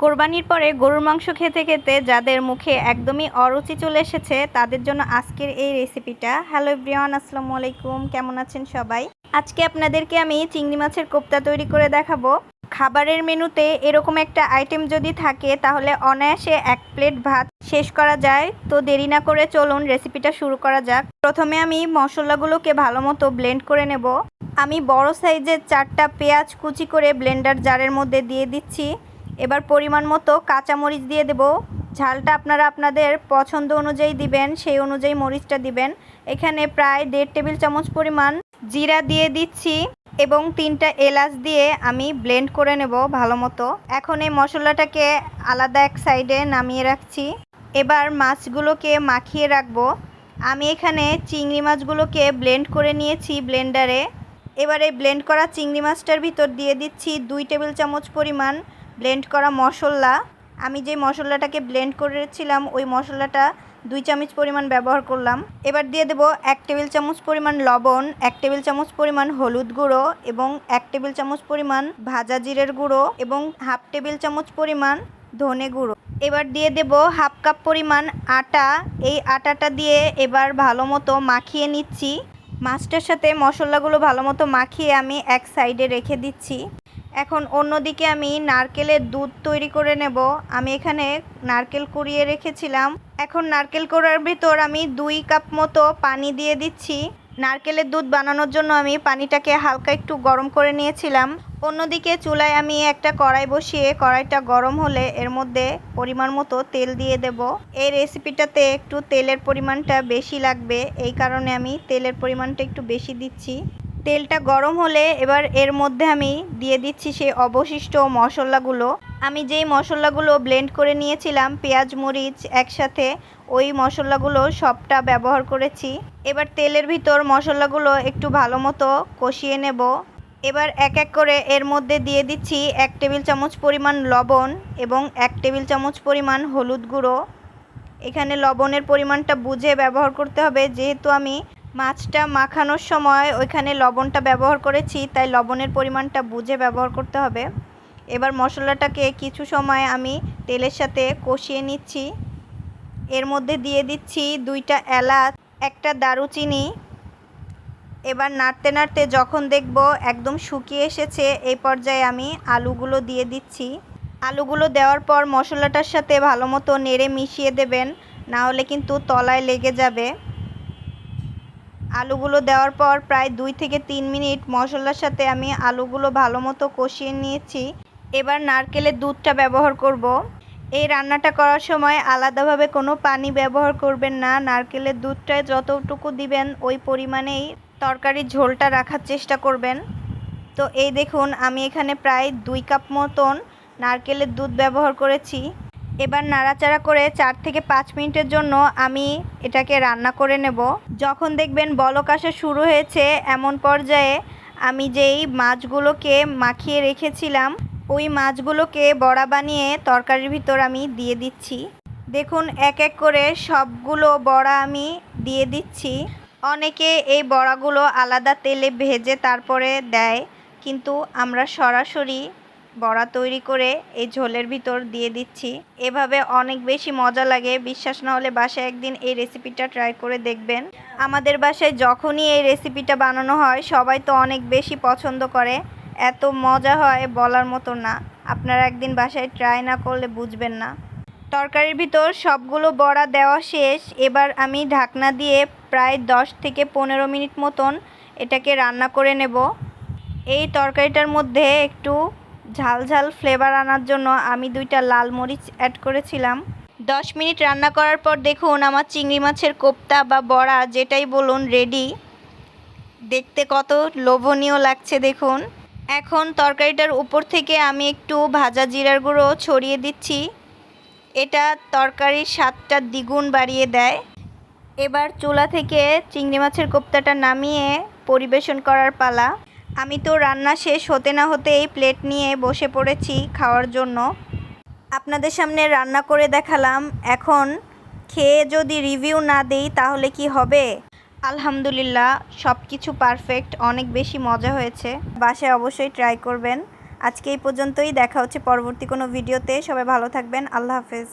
কোরবানির পরে গরুর মাংস খেতে খেতে যাদের মুখে একদমই অরুচি চলে এসেছে, তাদের জন্য আজকের এই রেসিপিটা। হ্যালো এভরিওয়ান আসসালামু আলাইকুম। কেমন আছেন সবাই? আজকে আপনাদেরকে আমি চিংড়ি মাছের কোপ্তা তৈরি করে দেখাবো। খাবারের মেনুতে এরকম একটা আইটেম যদি থাকে, তাহলে অনায়াসে এক প্লেট ভাত শেষ করা যায়। তো দেরি না করে চলুন রেসিপিটা শুরু করা যাক। প্রথমে আমি মশলাগুলোকে ভালো মতো ব্লেন্ড করে নেব। আমি বড় সাইজের চারটা পেঁয়াজ কুচি করে ব্লেন্ডার জারের মধ্যে দিয়ে দিচ্ছি। এবার পরিমাণ মতো কাঁচামরিচ দিয়ে দেব। ঝালটা আপনারা আপনাদের পছন্দ অনুযায়ী দিবেন, সেই অনুযায়ী মরিচটা দিবেন। এখানে প্রায় দেড় টেবিল চামচ পরিমাণ জিরা দিয়ে দিচ্ছি এবং তিনটা এলাচ দিয়ে আমি ব্লেন্ড করে নেব ভালো মতো। এখন এই মশলাটাকে আলাদা এক সাইডে নামিয়ে রাখছি। এবার মাছগুলোকে মাখিয়ে রাখব। আমি এখানে চিংড়ি মাছগুলোকে ব্লেন্ড করে নিয়েছি ব্লেন্ডারে। এবারে ব্লেন্ড করা চিংড়ি মাছটার ভিতর দিয়ে দিচ্ছি দুই টেবিল চামচ পরিমাণ ব্লেন্ড করা মশলা। আমি যে মশলাটাকে ব্লেন্ড করেছিলাম, ওই মশলাটা দুই চামচ পরিমাণ ব্যবহার করলাম। এবার দিয়ে দেবো এক টেবিল চামচ পরিমাণ লবণ, এক টেবিল চামচ পরিমাণ হলুদ গুঁড়ো এবং এক টেবিল চামচ পরিমাণ ভাজা জিরের গুঁড়ো এবং হাফ টেবিল চামচ পরিমাণ ধনে গুঁড়ো। এবার দিয়ে দেব হাফ কাপ পরিমাণ আটা। এই আটাটা দিয়ে এবার ভালো মতো মাখিয়ে নিচ্ছি। মাছটার সাথে মশলাগুলো ভালো মতো মাখিয়ে আমি এক সাইডে রেখে দিচ্ছি। এখন অন্যদিকে আমি নারকেলের দুধ তৈরি করে নেব। আমি এখানে নারকেল কুড়িয়ে রেখেছিলাম। এখন নারকেল কোড়ার ভিতর আমি দুই কাপ মতো পানি দিয়ে দিচ্ছি। নারকেলের দুধ বানানোর জন্য আমি পানিটাকে হালকা একটু গরম করে নিয়েছিলাম। অন্যদিকে চুলায় আমি একটা কড়াই বসিয়ে কড়াইটা গরম হলে এর মধ্যে পরিমাণ মতো তেল দিয়ে দেব। এই রেসিপিটাতে একটু তেলের পরিমাণটা বেশি লাগবে। এই কারণে আমি তেলের পরিমাণটা একটু বেশি দিচ্ছি। তেলটা গরম হলে এবার এর মধ্যে আমি দিয়ে দিচ্ছি সেই অবশিষ্ট মশলাগুলো। আমি যেই মশলাগুলো ব্লেন্ড করে নিয়েছিলাম, পেঁয়াজ, মরিচ একসাথে, ওই মশলাগুলো সবটা ব্যবহার করেছি। এবার তেলের ভিতর মশলাগুলো একটু ভালো মতো কষিয়ে নেব। এবার এক এক করে এর মধ্যে দিয়ে দিচ্ছি এক টেবিল চামচ পরিমাণ লবণ এবং এক টেবিল চামচ পরিমাণ হলুদ গুঁড়ো। এখানে লবণের পরিমাণটা বুঝে ব্যবহার করতে হবে, যেহেতু আমি মাছটা মাখানোর সময় ওইখানে লবণটা ব্যবহার করেছি, তাই লবণের পরিমাণটা বুঝে ব্যবহার করতে হবে। এবার মশলাটাকে কিছু সময় আমি তেলের সাথে কষিয়ে নিচ্ছি। এর মধ্যে দিয়ে দিচ্ছি দুইটা এলাচ, একটা দারুচিনি। এবার নাড়তে নাড়তে যখন দেখব একদম শুকিয়ে এসেছে, এই পর্যায়ে আমি আলুগুলো দিয়ে দিচ্ছি। আলুগুলো দেওয়ার পর মশলাটার সাথে ভালো মতো নেড়ে মিশিয়ে দেবেন, না হলে কিন্তু তলায় লেগে যাবে। আলুগুলো দেওয়ার পর প্রায় দুই থেকে তিন মিনিট মশলার সাথে আমি আলুগুলো ভালো মতো কষিয়ে নিয়েছি। এবার নারকেলের দুধটা ব্যবহার করব। এই রান্নাটা করার সময় আলাদাভাবে কোনো পানি ব্যবহার করবেন না। নারকেলের দুধটা যতটুকু দিবেন, ওই পরিমাণেই তরকারির ঝোলটা রাখার চেষ্টা করবেন। তো এই দেখুন, আমি এখানে প্রায় দুই কাপ মতন নারকেলের দুধ ব্যবহার করেছি। এবার নাড়াচাড়া করে চার থেকে পাঁচ মিনিটের জন্য আমি এটাকে রান্না করে নেব। যখন দেখবেন বলক আসা শুরু হয়েছে, এমন পর্যায়ে আমি যেই মাছগুলোকে মাখিয়ে রেখেছিলাম, ওই মাছগুলোকে বড়া বানিয়ে তরকারির ভিতর আমি দিয়ে দিচ্ছি। দেখুন, এক এক করে সবগুলো বড়া আমি দিয়ে দিচ্ছি। অনেকে এই বড়াগুলো আলাদা তেলে ভেজে তারপরে দেয়, কিন্তু আমরা সরাসরি বড়া তৈরি করে এই ঝোলের ভিতর দিয়ে দিচ্ছি। এভাবে অনেক বেশি মজা লাগে। বিশ্বাস না হলে বাসায় একদিন এই রেসিপিটা ট্রাই করে দেখবেন। আমাদের বাসায় যখনই এই রেসিপিটা বানানো হয়, সবাই তো অনেক বেশি পছন্দ করে। এত মজা হয় বলার মতো না। আপনারা একদিন বাসায় ট্রাই না করলে বুঝবেন না। তরকারির ভিতর সবগুলো বড়া দেওয়া শেষ। এবার আমি ঢাকনা দিয়ে প্রায় দশ থেকে পনেরো মিনিট মতন এটাকে রান্না করে নেব। এই তরকারিটার মধ্যে একটু ঝাল ঝাল ফ্লেভার আনার জন্য আমি দুইটা লাল মরিচ অ্যাড করেছিলাম। দশ মিনিট রান্না করার পর দেখুন আমার চিংড়ি মাছের কোপ্তা বা বড়া যেটাই বলুন রেডি দেখতে কত লোভনীয় লাগছে দেখুন। এখন তরকারিটার উপর থেকে আমি একটু ভাজা জিরার গুঁড়ো ছড়িয়ে দিচ্ছি। এটা তরকারির স্বাদটা দ্বিগুণ বাড়িয়ে দেয়। এবার চুলা থেকে চিংড়ি মাছের কোপ্তাটা নামিয়ে পরিবেশন করার পালা। আমি তো রান্না শেষ হতে না হতেই প্লেট নিয়ে বসে পড়েছি খাওয়ার জন্য। আপনাদের সামনে রান্না করে দেখালাম। এখন খেয়ে যদি রিভিউ না দেই তাহলে কি হবে? আলহামদুলিল্লাহ সব কিছু পারফেক্ট, অনেক বেশি মজা হয়েছে। বাসায় অবশ্যই ট্রাই করবেন। আজকে এই পর্যন্তই, দেখা হচ্ছে পরবর্তী কোনো ভিডিওতে। সবাই ভালো থাকবেন। আল্লাহ হাফেজ।